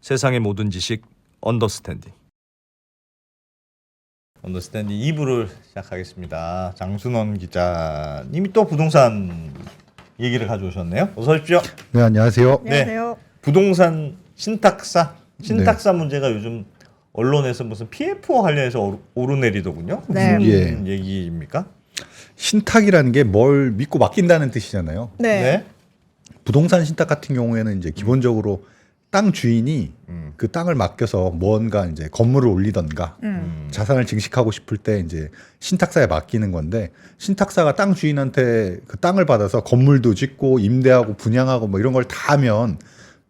세상의 모든 지식 언더스탠딩. 언더스탠딩 2부를 시작하겠습니다. 장순원 기자님이 또 부동산 얘기를 가져오셨네요. 어서 오십시오. 네, 안녕하세요. 네. 안녕하세요. 부동산 신탁사 신탁사 문제가 요즘 언론에서 무슨 PF와 관련해서 오르- 오르내리더군요. 네. 무슨 예. 얘기입니까? 신탁이라는 게 뭘 믿고 맡긴다는 뜻이잖아요. 네. 부동산 신탁 같은 경우에는 이제 기본적으로 땅 주인이 음. 그 땅을 맡겨서 뭔가 이제 건물을 올리던가 음. 음. 자산을 증식하고 싶을 때 이제 신탁사에 맡기는 건데 신탁사가 땅 주인한테 그 땅을 받아서 건물도 짓고 임대하고 분양하고 뭐 이런 걸 다 하면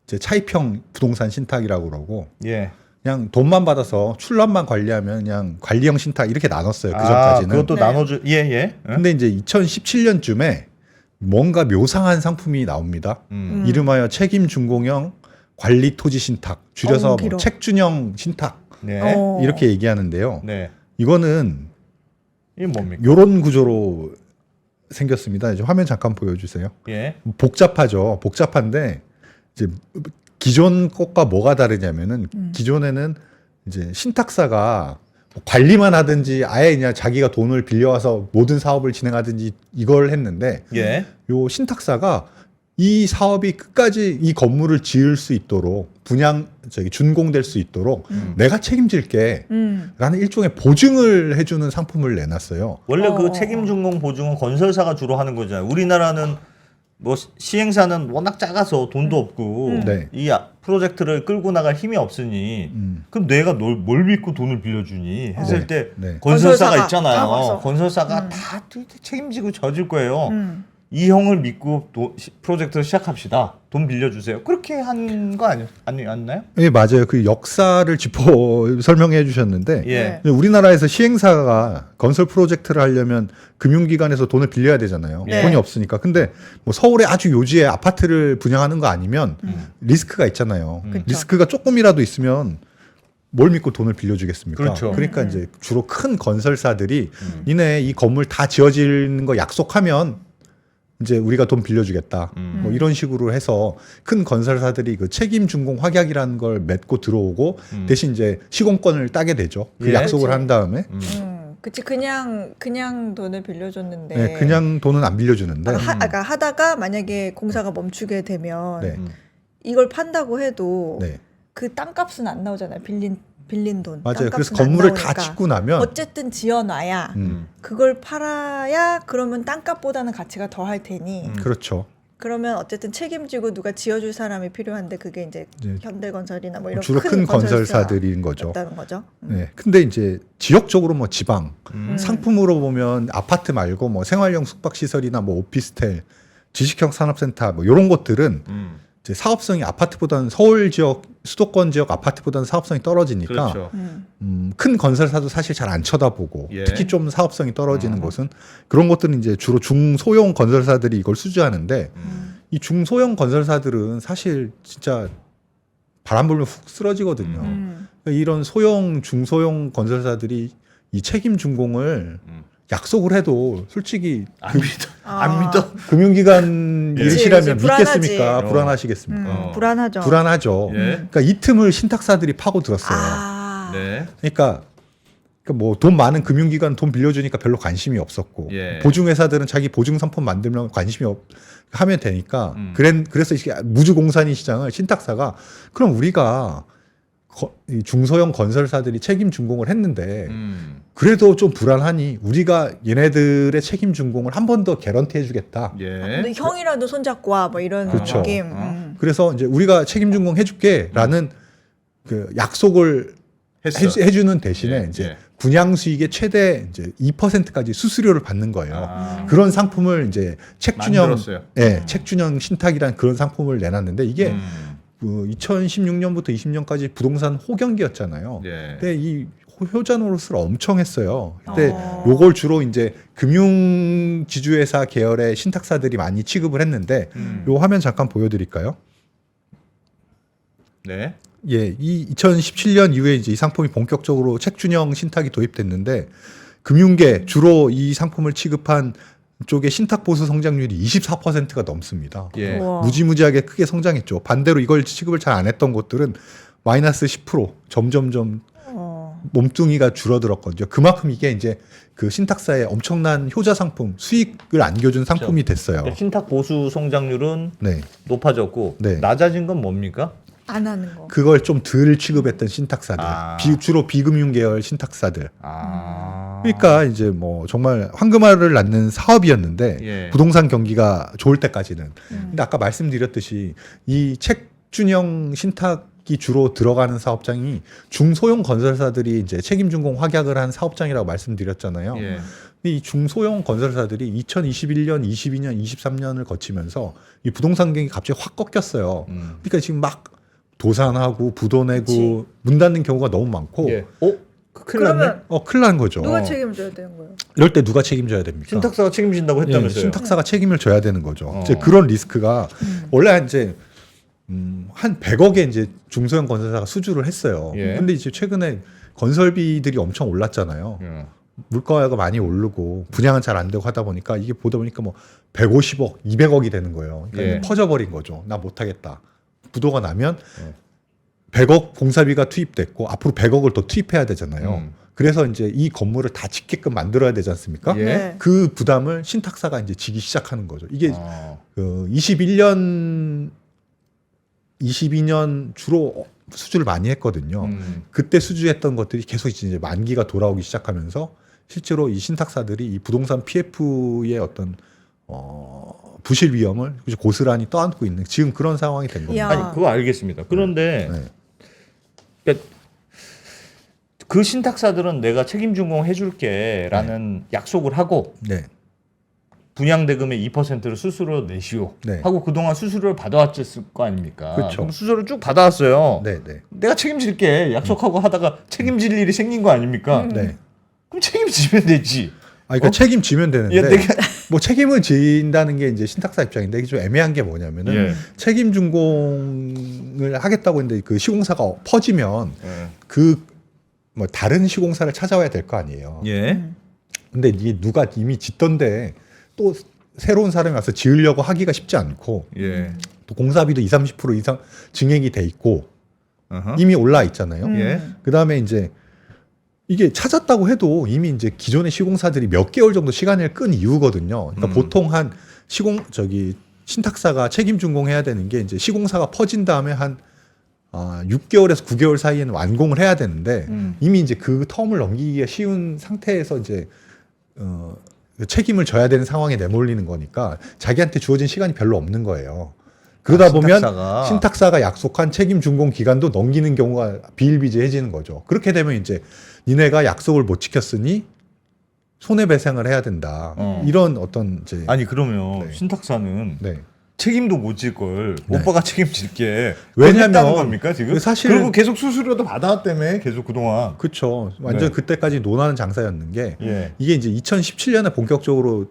이제 차입형 부동산 신탁이라고 그러고 예. 그냥 돈만 받아서 출납만 관리하면 그냥 관리형 신탁 이렇게 나눴어요. 그 아, 전까지는. 그것도 네. 나눠주 예 예. 응? 근데 이제 2017년쯤에 뭔가 묘상한 상품이 나옵니다. 음. 음. 이름하여 책임 준공형 관리 토지 신탁, 줄여서 어우, 뭐 길어. 책준형 신탁 네. 어. 이렇게 얘기하는데요. 네. 이거는 이게 뭡니까? 요런 구조로 생겼습니다. 이제 화면 잠깐 보여주세요. 예. 복잡하죠. 복잡한데 이제 기존 것과 뭐가 다르냐면은 음. 기존에는 이제 신탁사가 뭐 관리만 하든지 아예 그냥 자기가 돈을 빌려와서 모든 사업을 진행하든지 이걸 했는데 예. 요 신탁사가 이 사업이 끝까지 이 건물을 지을 수 있도록 분양 저기 준공될 수 있도록 음. 내가 책임질게 음. 라는 일종의 보증을 해주는 상품을 내놨어요. 원래 그 어. 책임 준공 보증은 건설사가 주로 하는 거잖아요. 우리나라는 뭐 시- 시행사는 워낙 작아서 돈도 없고 음. 네. 이 아- 프로젝트를 끌고 나갈 힘이 없으니 음. 그럼 내가 널, 뭘 믿고 돈을 빌려주니 했을 네. 때 네. 건설사가, 건설사가 있잖아요. 잡아서. 건설사가 음. 다 책임지고 져줄 거예요. 음. 이 형을 믿고 도, 시- 프로젝트를 시작합시다. 돈 빌려주세요. 그렇게 한 거 아니, 아니 않나요? 예, 맞아요. 그 역사를 짚어 설명해 주셨는데 예. 네. 우리나라에서 시행사가 건설 프로젝트를 하려면 금융기관에서 돈을 빌려야 되잖아요. 네. 돈이 없으니까. 근데 뭐 서울에 아주 요지에 아파트를 분양하는 거 아니면 음. 리스크가 있잖아요. 음. 리스크가 조금이라도 있으면 뭘 믿고 돈을 빌려주겠습니까? 그렇죠. 러니까 음, 음. 이제 주로 큰 건설사들이 음. 니네 이 건물 다 지어지는 거 약속하면 이제 우리가 돈 빌려주겠다. 음. 뭐 이런 식으로 해서 큰 건설사들이 그 책임 준공 확약이라는 걸 맺고 들어오고 음. 대신 이제 시공권을 따게 되죠. 그 예. 약속을 그치. 한 다음에 음. 음. 그치 그냥 그냥 돈을 빌려줬는데. 네, 그냥 돈은 안 빌려주는데 아, 하, 그러니까 하다가 만약에 공사가 멈추게 되면 네. 음. 이걸 판다고 해도 네. 그 땅값은 안 나오잖아요. 빌린 빌린 돈. 맞아요. 그래서 건물을 다. 짓고 나면 어쨌든 지어놔야 음, 그걸 팔아야 그러면 땅값보다는 가치가 더 할 테니 음. 그렇죠. 그러면 어쨌든 책임지고 누가 지어줄 사람이 필요한데 그게 이제 이제 현대건설이나 뭐 이런 주로 큰 건설사들인 거죠. 였다는 거죠. 음. 네. 근데 이제 지역적으로 뭐 지방 음. 음. 상품으로 보면 아파트 말고 뭐 생활형 숙박 시설이나 뭐 오피스텔, 지식형 산업센터 뭐 이런 것들은 음. 이제 사업성이 아파트보다는 서울 지역 수도권 지역 아파트보다는 사업성이 떨어지니까 그렇죠. 음. 음, 큰 건설사도 사실 잘 안 쳐다보고 예. 특히 좀 사업성이 떨어지는 음. 곳은 그런 것들은 이제 주로 중소형 건설사들이 이걸 수주하는데 음. 이 중소형 건설사들은 사실 진짜 바람 불면 훅 쓰러지거든요. 음. 그러니까 이런 소형 중소형 건설사들이 이 책임 준공을 음. 약속을 해도 솔직히 안그 믿어. 아. 안 믿어. 금융기관 예. 일이시라면 그치, 그치. 믿겠습니까? 불안하지. 불안하시겠습니까? 음. 어. 불안하죠. 불안하죠. 예. 그러니까 이 틈을 신탁사들이 파고 들었어요. 아. 네. 그러니까 뭐 돈 많은 금융기관 돈 빌려주니까 별로 관심이 없었고 예. 보증회사들은 자기 보증 상품 만들면 관심이 없 하면 되니까 음. 그래 그래서 이게 무주공산인 시장을 신탁사가 그럼 우리가 거- 이 중소형 건설사들이 책임 준공을 했는데 음. 그래도 좀 불안하니 우리가 얘네들의 책임 준공을 한 번 더 개런티 해주겠다. 예. 너 형이라도 손잡고 와 뭐 이런 그렇죠. 느낌. 어. 음. 그래서 이제 우리가 책임 준공 해줄게라는 그 약속을 했어. 해주, 해주는 대신에 예, 이제 예. 분양 수익의 최대 이제 2%까지 수수료를 받는 거예요. 아. 그런 상품을 이제 책준형. 예, 책준형 신탁이란 그런 상품을 내놨는데 이게 음. 그 2016년부터 20년까지 부동산 호경기였잖아요. 예. 근데 이 효자 노릇을 엄청 했어요. 근데 어. 요걸 주로 이제 금융 지주회사 계열의 신탁사들이 많이 취급을 했는데 음. 요 화면 잠깐 보여드릴까요? 네. 예, 이 2017년 이후에 이제 이 상품이 본격적으로 책준형 신탁이 도입됐는데 금융계 주로 이 상품을 취급한 쪽의 신탁 보수 성장률이 24%가 넘습니다. 예. 우와. 무지무지하게 크게 성장했죠. 반대로 이걸 취급을 잘 안 했던 곳들은 마이너스 10% 점점점 어. 몸뚱이가 줄어들었거든요. 그만큼 이게 이제 그 신탁사의 엄청난 효자 상품, 수익을 안겨준 상품이 됐어요. 그러니까 신탁 보수 성장률은 네. 높아졌고 네. 낮아진 건 뭡니까? 안 하는 거. 그걸 좀 덜 취급했던 신탁사들, 아. 비- 주로 비금융 계열 신탁사들. 아. 그러니까 이제 뭐 정말 황금알을 낳는 사업이었는데 예. 부동산 경기가 좋을 때까지는. 음. 근데 아까 말씀드렸듯이 이 책준형 신탁 이 주로 들어가는 사업장이 중소형 건설사들이 이제 책임준공 확약을 한 사업장이라고 말씀드렸잖아요. 예. 근데 이 중소형 건설사들이 2021년, 22년, 23년을 거치면서 이 부동산 경기 갑자기 확 꺾였어요. 음. 그러니까 지금 막 도산하고 부도 내고 그치. 문 닫는 경우가 너무 많고 예. 어? 큰일 났네. 그러면 어 큰일 난 거죠. 누가 어. 책임져야 되는 거예요? 이럴 때 누가 책임져야 됩니까? 신탁사가 책임진다고 예, 했다면서요? 신탁사가 책임을 져야 되는 거죠. 어. 이제 그런 리스크가 음. 원래 이제 음, 한 100억에 이제 중소형 건설사가 수주를 했어요. 예. 근데 이제 최근에 건설비들이 엄청 올랐잖아요. 예. 물가가 많이 오르고 분양은 잘 안 되고 하다 보니까 이게 보다 보니까 뭐 150억, 200억이 되는 거예요. 그러니까 예. 퍼져버린 거죠. 나 못하겠다. 부도가 나면 예. 100억 공사비가 투입됐고 앞으로 100억을 더 투입해야 되잖아요. 음. 그래서 이제 이 건물을 다 짓게끔 만들어야 되지 않습니까? 예. 네. 그 부담을 신탁사가 이제 지기 시작하는 거죠. 이게 어. 그 21년, 22년 주로 수주를 많이 했거든요. 음. 그때 수주했던 것들이 계속 이제 만기가 돌아오기 시작하면서 실제로 이 신탁사들이 이 부동산 PF의 어떤 어, 부실 위험을 고스란히 떠안고 있는 지금 그런 상황이 된 겁니다. 아니 그거 알겠습니다. 그런데 네. 그러니까 그 신탁사들은 내가 책임 준공 해줄게라는 약속을 하고 네. 분양 대금의 2%를 수수료 내시오 네. 하고 그동안 수수료를 받아왔을 거 아닙니까? 그쵸. 수수료를 쭉 받아왔어요. 네, 네. 내가 책임질게 약속하고 하다가 책임질 일이 생긴 거 아닙니까? 음. 네. 그럼 책임지면 되지. 아, 그러니까 어? 책임지면 되는데 예, 내가 뭐 책임을 진다는 게 이제 신탁사 입장인데 이게 좀 애매한 게 뭐냐면은 예. 책임 준공을 하겠다고 했는데 그 시공사가 퍼지면 예. 그뭐 다른 시공사를 찾아와야 될 거 아니에요. 예. 음. 근데 이게 누가 이미 짓던데 또 새로운 사람이 와서 지으려고 하기가 쉽지 않고 예. 또 공사비도 20, 30% 이상 증액이 돼 있고 어허. 이미 올라 있잖아요. 음. 예. 그다음에 이제 이게 찾았다고 해도 이미 이제 기존의 시공사들이 몇 개월 정도 시간을 끈 이유거든요. 그러니까 음. 보통 한 시공 저기 신탁사가 책임 준공해야 되는 게 이제 시공사가 퍼진 다음에 한 아, 6개월에서 9개월 사이에는 완공을 해야 되는데 음. 이미 이제 그 텀을 넘기기가 쉬운 상태에서 이제 어, 책임을 져야 되는 상황에 내몰리는 거니까 자기한테 주어진 시간이 별로 없는 거예요. 그러다 아, 보면 신탁사가. 신탁사가 약속한 책임 준공 기간도 넘기는 경우가 비일비재해지는 거죠. 그렇게 되면 이제 니네가 약속을 못 지켰으니 손해배상을 해야 된다. 어. 이런 어떤 이제 아니 그러면 네. 신탁사는 네. 책임도 못 질 걸 네. 오빠가 책임질게 왜냐면 겁니까 지금? 그 사실- 그리고 계속 수수료도 받아왔다며 계속 그동안 그렇죠. 완전 네. 그때까지 논하는 장사였는 게 예. 이게 이제 2017년에 본격적으로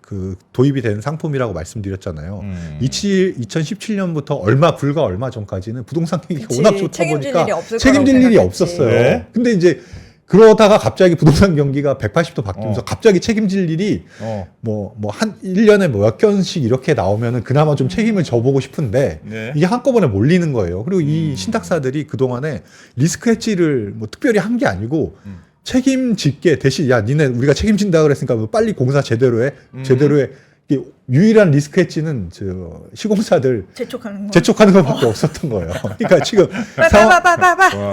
그 도입이 되는 상품이라고 말씀드렸잖아요. 음. 27, 2017년부터 얼마 불과 얼마 전까지는 부동산 경기가 그치, 워낙 좋다 책임질 보니까 일이 없을 책임질 일이 생각했지. 없었어요. 네. 근데 이제 그러다가 갑자기 부동산 경기가 180도 바뀌면서 어. 갑자기 책임질 일이 어. 뭐뭐 한 1년에 몇 건씩 이렇게 나오면은 그나마 좀 책임을 져보고 싶은데 네. 이게 한꺼번에 몰리는 거예요. 그리고 이 음. 신탁사들이 그동안에 리스크 해지를 뭐 특별히 한 게 아니고 음. 책임질게 대신 야 니네 우리가 책임진다 그랬으니까 뭐 빨리 공사 제대로 해 음. 제대로 해 이게 유일한 리스크 해지는 저 시공사들 재촉하는 거. 재촉하는 것밖에 없었던 거예요. 그러니까 지금 상황.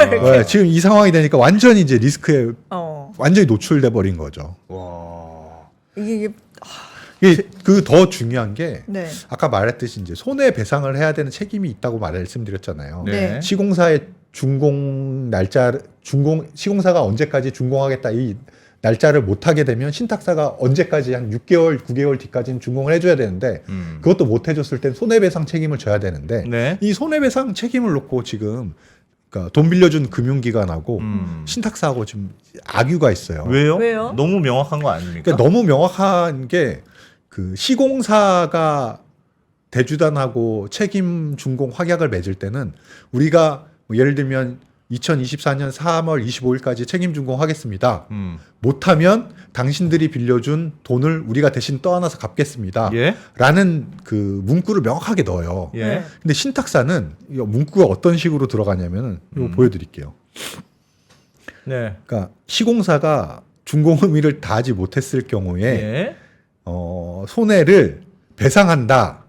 네, 지금 이 상황이 되니까 완전히 이제 리스크에 어. 완전히 노출돼 버린 거죠. 와. 이게 이게 그 더 중요한 게 네. 아까 말했듯이 이제 손해 배상을 해야 되는 책임이 있다고 말씀드렸잖아요. 네. 시공사의 준공 날짜 준공 시공사가 언제까지 준공하겠다 이 날짜를 못 하게 되면 신탁사가 언제까지 한 6개월, 9개월 뒤까지는 준공을 해줘야 되는데 음. 그것도 못 해줬을 땐 손해배상 책임을 져야 되는데 네. 이 손해배상 책임을 놓고 지금 그러니까 돈 빌려준 금융기관하고 음. 신탁사하고 지금 악유가 있어요. 왜요? 왜요? 너무 명확한 거 아닙니까? 그러니까 너무 명확한 게 그 시공사가 대주단하고 책임 준공 확약을 맺을 때는 우리가 뭐 예를 들면 2024년 3월 25일까지 책임 준공하겠습니다. 음. 못하면 당신들이 빌려준 돈을 우리가 대신 떠안아서 갚겠습니다. 예. 라는 그 문구를 명확하게 넣어요. 예. 네. 근데 신탁사는 이 문구가 어떤 식으로 들어가냐면은 이거 음. 보여드릴게요. 네. 그러니까 시공사가 준공 의미를 다하지 못했을 경우에 예. 어, 손해를 배상한다.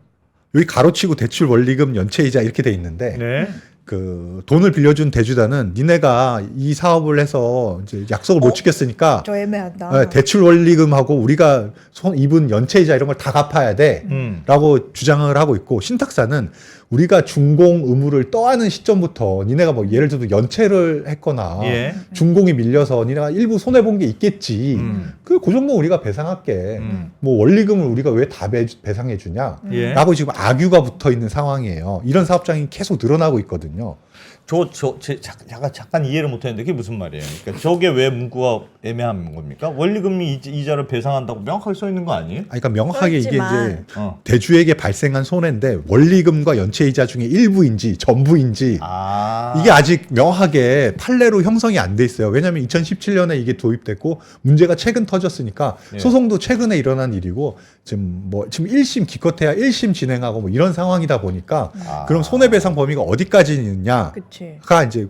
여기 가로치고 대출 원리금 연체이자 이렇게 돼 있는데 네. 그 돈을 빌려준 대주단은 니네가 이 사업을 해서 이제 약속을 못 어? 지켰으니까 저 애매하다. 어, 대출 원리금하고 우리가 손 입은 연체이자 이런 걸 다 갚아야 돼. 음. 라고 주장을 하고 있고 신탁사는 우리가 준공 의무를 떠안은 시점부터 니네가 뭐 예를 들어서 연체를 했거나 예. 준공이 밀려서 니네가 일부 손해 본 게 있겠지. 음. 그, 그 정도 우리가 배상할게. 음. 뭐 원리금을 우리가 왜 다 배상해 주냐? 예. 라고 지금 악유가 붙어 있는 상황이에요. 이런 사업장이 계속 늘어나고 있거든요. 저, 저, 제, 자, 잠깐, 잠깐 이해를 못했는데 그게 무슨 말이에요? 그러니까 저게 왜 문구가 애매한 겁니까? 원리금이 이자, 이자를 배상한다고 명확하게 써 있는 거 아니에요? 아니, 그러니까 명확하게 이게 써있지만. 이제 어. 대주에게 발생한 손해인데 원리금과 연체 이자 중에 일부인지 전부인지 아. 이게 아직 명확하게 판례로 형성이 안 돼 있어요. 왜냐하면 2017년에 이게 도입됐고 문제가 최근 터졌으니까 예. 소송도 최근에 일어난 일이고 지금 뭐 지금 1심 기껏해야 1심 진행하고 뭐 이런 상황이다 보니까 아. 그럼 손해배상 범위가 어디까지 있느냐가 그치. 이제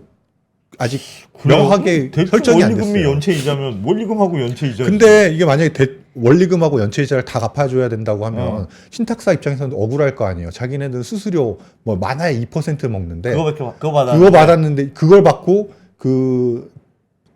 아직? 명확하게 대출 설정이 안 원리금이 됐어요. 연체 이자면 원리금하고 연체 이자. 근데 이게 만약에 대- 원리금하고 연체이자를 다 갚아줘야 된다고 하면 어. 신탁사 입장에서는 억울할 거 아니에요. 자기네들 수수료 뭐 많아야 2% 먹는데 그거밖에 받- 그거 받아. 그거 받았는데 그걸 받고 그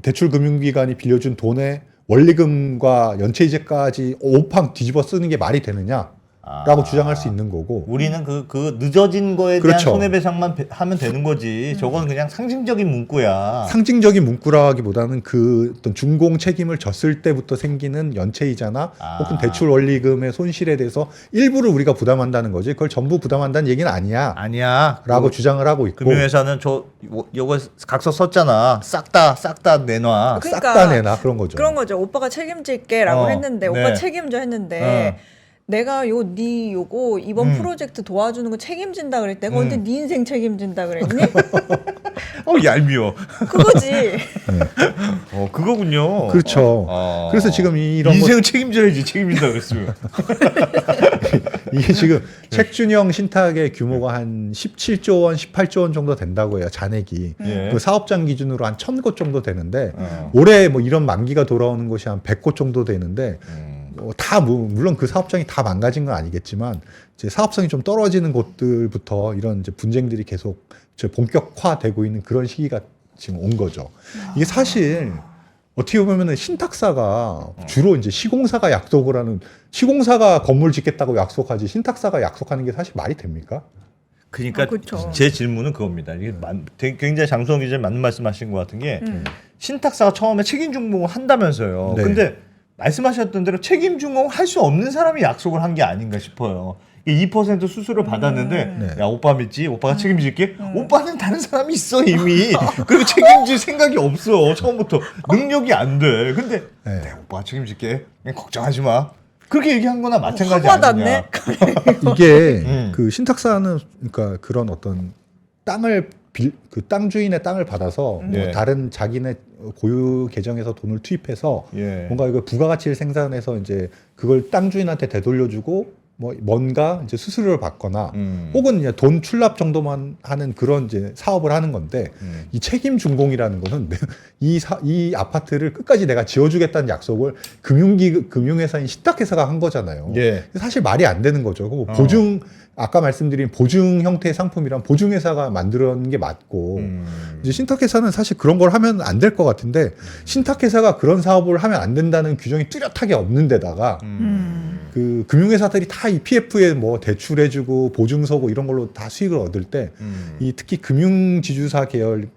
대출 금융기관이 빌려준 돈에 원리금과 연체이자까지 오팡 뒤집어 쓰는 게 말이 되느냐 라고 아. 주장할 수 있는 거고 우리는 그, 그 늦어진 거에 대한 그렇죠. 손해배상만 배- 하면 되는 거지. 저건 그냥 상징적인 문구야. 상징적인 문구라기보다는 그 어떤 준공 책임을 졌을 때부터 생기는 연체이자나 아. 혹은 대출 원리금의 손실에 대해서 일부를 우리가 부담한다는 거지 그걸 전부 부담한다는 얘기는 아니야 아니야. 라고 그 주장을 하고 있고 금융회사는 저 요- 요거 각서 썼잖아. 싹 다 싹 다 내놔. 그- 싹 그러니까 다 내놔 그런 거죠 그런 거죠. 오빠가 책임질게라고 어, 했는데 네. 오빠 책임져 했는데 어. 내가 요 네 요거 이번 음. 프로젝트 도와주는 거 책임진다 그랬대. 내가 음. 언제 네 인생 책임진다 그랬니? 어 얄미워. 그거지. 어 그거군요. 그렇죠. 어. 그래서 지금 이- 이런 거- 인생을 책임져야지 책임진다 그랬으면. 이게 지금 책준형 신탁의 규모가 한 17조 원, 18조 원 정도 된다고 해요. 잔액이. 예. 그 사업장 기준으로 한 1000곳 정도 되는데 어. 올해 뭐 이런 만기가 돌아오는 곳이 한 100곳 정도 되는데 음. 뭐다 무- 물론 그 사업장이 다 망가진 건 아니겠지만 이제 사업성이 좀 떨어지는 곳들부터 이런 이제 분쟁들이 계속 본격화되고 있는 그런 시기가 지금 온 거죠. 이게 사실 어떻게 보면은 신탁사가 주로 이제 시공사가 약속을 하는 시공사가 건물 짓겠다고 약속하지 신탁사가 약속하는 게 사실 말이 됩니까? 그러니까 아, 그쵸. 제 질문은 그겁니다. 이게 만- 되게 굉장히 장수영 기자님 맞는 말씀하신 것 같은 게 음. 신탁사가 처음에 책임 준공을 한다면서요. 네. 근데 말씀하셨던 대로 책임 준공 할 수 없는 사람이 약속을 한 게 아닌가 싶어요. 이게 2% 수수료 받았는데 음. 네. 야 오빠 믿지? 오빠가 책임질게. 오빠는 다른 사람이 있어 이미. 그리고 책임질 생각이 없어 처음부터 능력이 안 돼. 근데 네. 내 오빠가 책임질게. 그냥 걱정하지 마. 그렇게 얘기한 거나 마찬가지 화가 아니냐. 났네. 이게 음. 그 신탁사는 그러니까 그런 어떤 땅을 그 땅 주인의 땅을 받아서 뭐 네. 다른 자기네 고유 계정에서 돈을 투입해서 예. 뭔가 이거 부가가치를 생산해서 이제 그걸 땅 주인한테 되돌려주고 뭐 뭔가 이제 수수료를 받거나 음. 혹은 이제 돈 출납 정도만 하는 그런 이제 사업을 하는 건데 음. 이 책임 준공이라는 거는 이, 사, 이 아파트를 끝까지 내가 지어주겠다는 약속을 금융기 금융회사인 신탁회사가 한 거잖아요. 예. 사실 말이 안 되는 거죠. 그 어. 보증 아까 말씀드린 보증 형태의 상품이란 보증회사가 만들어낸 게 맞고 음. 이제 신탁회사는 사실 그런 걸 하면 안 될 것 같은데 신탁회사가 그런 사업을 하면 안 된다는 규정이 뚜렷하게 없는 데다가 음. 그 금융회사들이 다 이 PF에 뭐 대출해주고 보증서고 이런 걸로 다 수익을 얻을 때 음. 이 특히 금융지주사 계열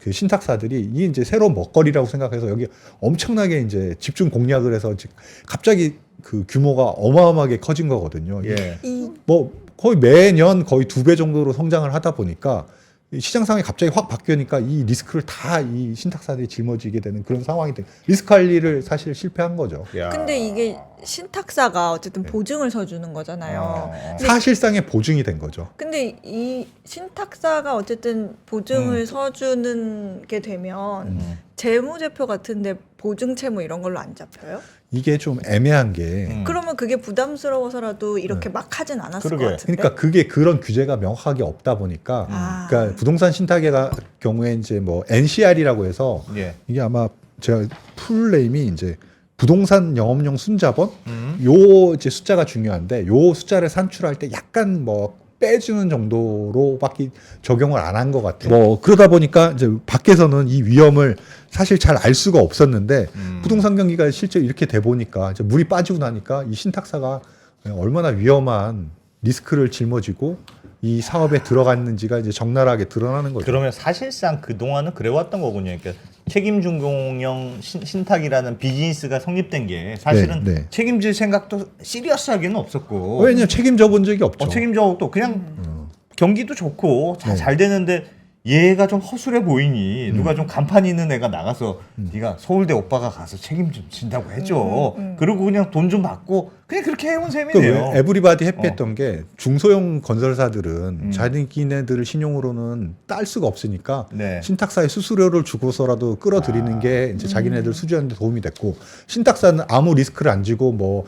그 신탁사들이 이 이제 새로운 먹거리라고 생각해서 여기 엄청나게 이제 집중 공략을 해서 지- 갑자기 그 규모가 어마어마하게 커진 거거든요. 예. 이 뭐 거의 매년 거의 두 배 정도로 성장을 하다 보니까 이 시장 상황이 갑자기 확 바뀌니까 이 리스크를 다 이 신탁사들이 짊어지게 되는 그런 상황이 돼. 리스크 관리를 사실 실패한 거죠. 야. 근데 이게 신탁사가 어쨌든 보증을 서주는 거잖아요. 어. 사실상의 보증이 된 거죠. 근데 이 신탁사가 어쨌든 보증을 음. 서주는 게 되면 음. 재무제표 같은데 보증 채무 이런 걸로 안 잡혀요? 이게 좀 애매한 게 음. 그러면 그게 부담스러워서라도 이렇게 막 하진 않았을 그러게. 것 같은데. 그러니까 그게 그런 규제가 명확하게 없다 보니까 아. 그러니까 부동산 신탁의 가- 경우에 이제 뭐 NCR이라고 해서 예. 이게 아마 제가 풀 네임이 이제 부동산 영업용 순자본 음. 요 이제 숫자가 중요한데 요 숫자를 산출할 때 약간 뭐 빼주는 정도로밖에 적용을 안 한 것 같아요. 뭐 그러다 보니까 이제 밖에서는 이 위험을 사실 잘 알 수가 없었는데 음. 부동산 경기가 실제 이렇게 돼 보니까 이제 물이 빠지고 나니까 이 신탁사가 얼마나 위험한 리스크를 짊어지고 이 사업에 들어갔는지가 이제 적나라하게 드러나는 거죠. 그러면 사실상 그 동안은 그래왔던 거군요. 그러니까 책임준공형 신, 신탁이라는 비즈니스가 성립된 게 사실은 네, 네. 책임질 생각도 시리어스하게는 없었고. 왜냐면 책임져 본 적이 없죠. 어, 책임져 또 그냥 음. 경기도 좋고 잘, 네. 잘 되는데 얘가 좀 허술해 보이니 음. 누가 좀 간판 있는 애가 나가서 네가 서울대 오빠가 가서 책임 좀 진다고 해줘. 음, 음, 음. 그리고 그냥 돈 좀 받고 그냥 그렇게 해온 그 셈이네요. 왜 에브리바디 해피했던 게 중소형 건설사들은 음. 자기네들 신용으로는 딸 수가 없으니까 네. 신탁사에 수수료를 주고서라도 끌어들이는 아. 게 이제 자기네들 수주하는 데 도움이 됐고 신탁사는 아무 리스크를 안 지고 뭐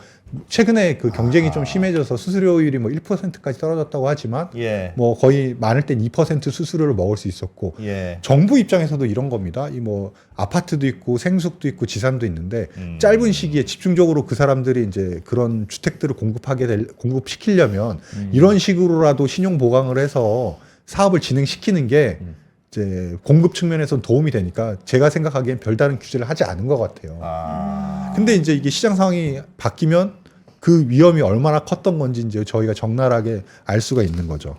최근에 그 경쟁이 아. 좀 심해져서 수수료율이 뭐 1%까지 떨어졌다고 하지만 예. 뭐 거의 많을 땐 2% 수수료를 먹을 수 있었고 예. 정부 입장에서도 이런 겁니다. 이 뭐 아파트도 있고 생숙도 있고 지산도 있는데 음. 짧은 시기에 집중적으로 그 사람들이 이제 그런 주택들을 공급하게 될 공급시키려면 음. 이런 식으로라도 신용 보강을 해서 사업을 진행시키는 게 음. 이제 공급 측면에선 도움이 되니까 제가 생각하기엔 별다른 규제를 하지 않은 것 같아요. 아. 근데 이제 이게 시장 상황이 바뀌면 그 위험이 얼마나 컸던 건지 이제 저희가 적나라하게 알 수가 있는 거죠.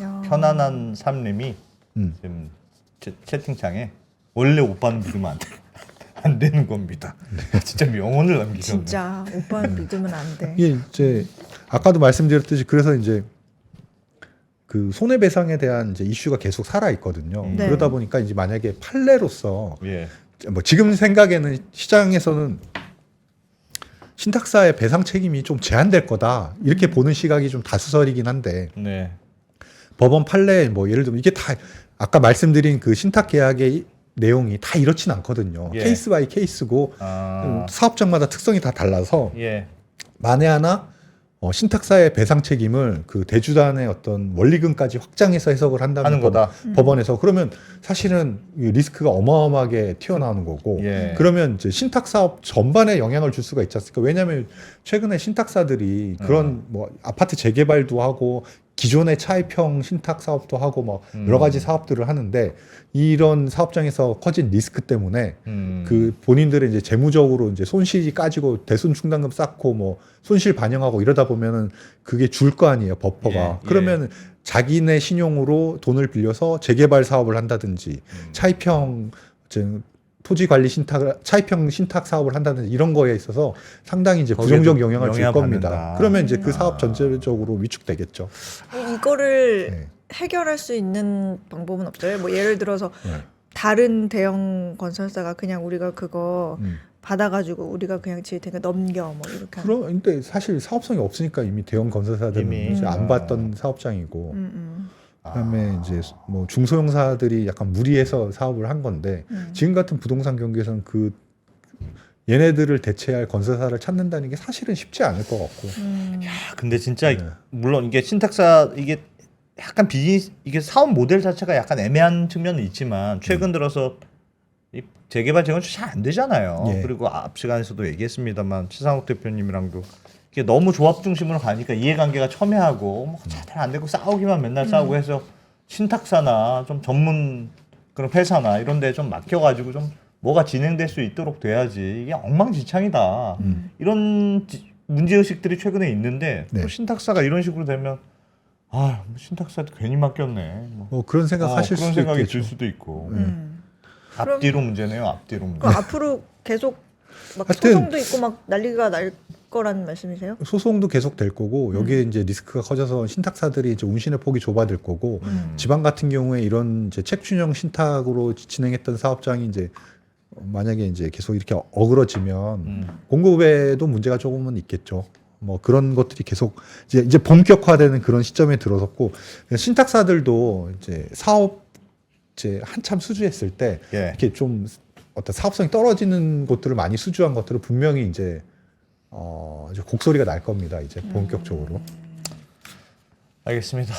야. 편안한 삶님이 음. 지금 채, 채팅창에 원래 오빠는 믿으면 안 돼. 안 되는 겁니다. 진짜 명언을 남기셨네. 진짜 오빠는 믿으면 안 돼. 이게 이제 아까도 말씀드렸듯이 그래서 이제 그 손해배상에 대한 이제 이슈가 계속 살아 있거든요. 음. 네. 그러다 보니까 이제 만약에 판례로서 예. 뭐 지금 생각에는 시장에서는 신탁사의 배상 책임이 좀 제한될 거다 이렇게 보는 시각이 좀 다수설이긴 한데 네. 법원 판례 뭐 예를 들면 이게 다 아까 말씀드린 그 신탁 계약의 내용이 다 이렇진 않거든요. 예. 케이스 바이 케이스고 아. 사업장마다 특성이 다 달라서 예. 만에 하나 어, 신탁사의 배상 책임을 그 대주단의 어떤 원리금까지 확장해서 해석을 한다면 하는 거다. 음. 법원에서 그러면 사실은 이 리스크가 어마어마하게 튀어나오는 거고 예. 그러면 이제 신탁 사업 전반에 영향을 줄 수가 있지 않습니까? 왜냐하면 최근에 신탁사들이 그런 음. 뭐 아파트 재개발도 하고 기존의 차입형 신탁 사업도 하고 뭐 음. 여러 가지 사업들을 하는데 이런 사업장에서 커진 리스크 때문에 음. 그 본인들의 이제 재무적으로 이제 손실이 까지고 대손 충당금 쌓고 뭐 손실 반영하고 이러다 보면은 그게 줄 거 아니에요 버퍼가 예, 예. 그러면 자기네 신용으로 돈을 빌려서 재개발 사업을 한다든지 음. 차입형 토지 관리 신탁 차입형 신탁 사업을 한다든지 이런 거에 있어서 상당히 이제 부정적 영향을 줄 영향 겁니다. 받는다. 그러면 이제 그 아. 사업 전체적으로 위축되겠죠. 이거를 네. 해결할 수 있는 방법은 없어요. 뭐 예를 들어서 네. 다른 대형 건설사가 그냥 우리가 그거 음. 받아가지고 우리가 그냥 지을 테니까 넘겨 뭐 이렇게. 하는. 그럼 근데 사실 사업성이 없으니까 이미 대형 건설사들은 이미. 이제 음. 안 받던 사업장이고 음, 음, 그다음에 이제 뭐 중소형사들이 약간 무리해서 사업을 한 건데 음. 지금 같은 부동산 경기에서는 그 얘네들을 대체할 건설사를 찾는다는 게 사실은 쉽지 않을 것 같고 음. 아, 근데 진짜 네. 물론 이게 신탁사 이게 약간 비즈니스 이게 사업 모델 자체가 약간 애매한 측면은 있지만 최근 들어서 이 재개발 재건축 잘 안 되잖아요. 예. 그리고 앞 시간에서도 얘기했습니다만 최상욱 대표님이랑도 이게 너무 조합 중심으로 가니까 이해관계가 첨예하고 뭐 잘안 되고 싸우기만 맨날 싸우고 해서 신탁사나 좀 전문 그런 회사나 이런 데 좀 맡겨가지고 좀 뭐가 진행될 수 있도록 돼야지 이게 엉망진창이다. 음. 이런 지- 문제 의식들이 최근에 있는데 네. 또 신탁사가 이런 식으로 되면 아 신탁사 괜히 맡겼네. 뭐. 뭐 그런 생각 어, 하실 그런 수도 생각이 있겠죠. 들 수도 있고 음. 앞뒤로 문제네요. 앞뒤로 문제. 앞으로 계속 막 하여튼- 소송도 있고 막 난리가 날 거라는 말씀이세요? 소송도 계속 될 거고 여기에 음. 이제 리스크가 커져서 신탁사들이 이제 운신의 폭이 좁아질 거고 음. 지방 같은 경우에 이런 이제 책준형 신탁으로 진행했던 사업장이 이제 어, 만약에 이제 계속 이렇게 어그러지면 음. 공급에도 문제가 조금은 있겠죠. 뭐 그런 것들이 계속 이제 이제 본격화되는 그런 시점에 들어섰고 신탁사들도 이제 사업 이제 한참 수주했을 때 예. 이렇게 좀 어떤 사업성이 떨어지는 곳들을 많이 수주한 것들을 분명히 이제 어 이제 곡소리가 날 겁니다. 이제 본격적으로. 알겠습니다.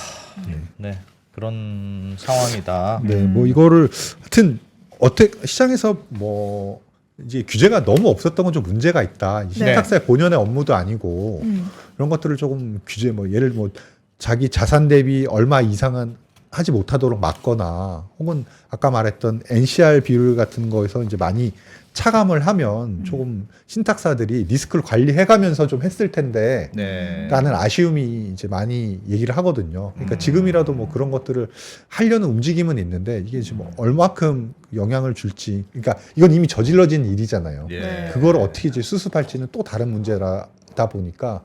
네. 그런 상황이다. 네, 뭐 이거를 하여튼 어떻게 시장에서 뭐 이제 규제가 너무 없었던 건 좀 문제가 있다. 이 신탁사의 본연의 업무도 아니고 음. 이런 것들을 조금 규제 뭐 예를 뭐 자기 자산 대비 얼마 이상은 하지 못하도록 막거나 혹은 아까 말했던 NCR 비율 같은 거에서 이제 많이 차감을 하면 조금 신탁사들이 리스크를 관리해가면서 좀 했을 텐데 네. 라는 아쉬움이 이제 많이 얘기를 하거든요. 그러니까 지금이라도 뭐 그런 것들을 하려는 움직임은 있는데 이게 지금 얼마큼 영향을 줄지, 그러니까 이건 이미 저질러진 일이잖아요. 예. 네. 그걸 어떻게 이제 수습할지는 또 다른 문제라다 보니까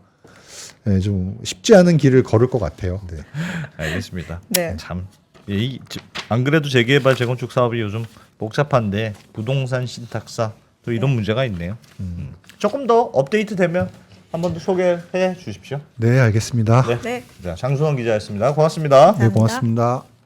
네, 좀 쉽지 않은 길을 걸을 것 같아요. 네. 알겠습니다. 네. 참. 이, 지- 안 그래도 재개발 재건축 사업이 요즘 복잡한데 부동산 신탁사 또 이런 문제가 있네요. 음. 조금 더 업데이트 되면 한 번 더 소개해 주십시오. 네, 알겠습니다. 네. 네. 자, 장수원 기자였습니다. 고맙습니다. 네, 감사합니다. 고맙습니다.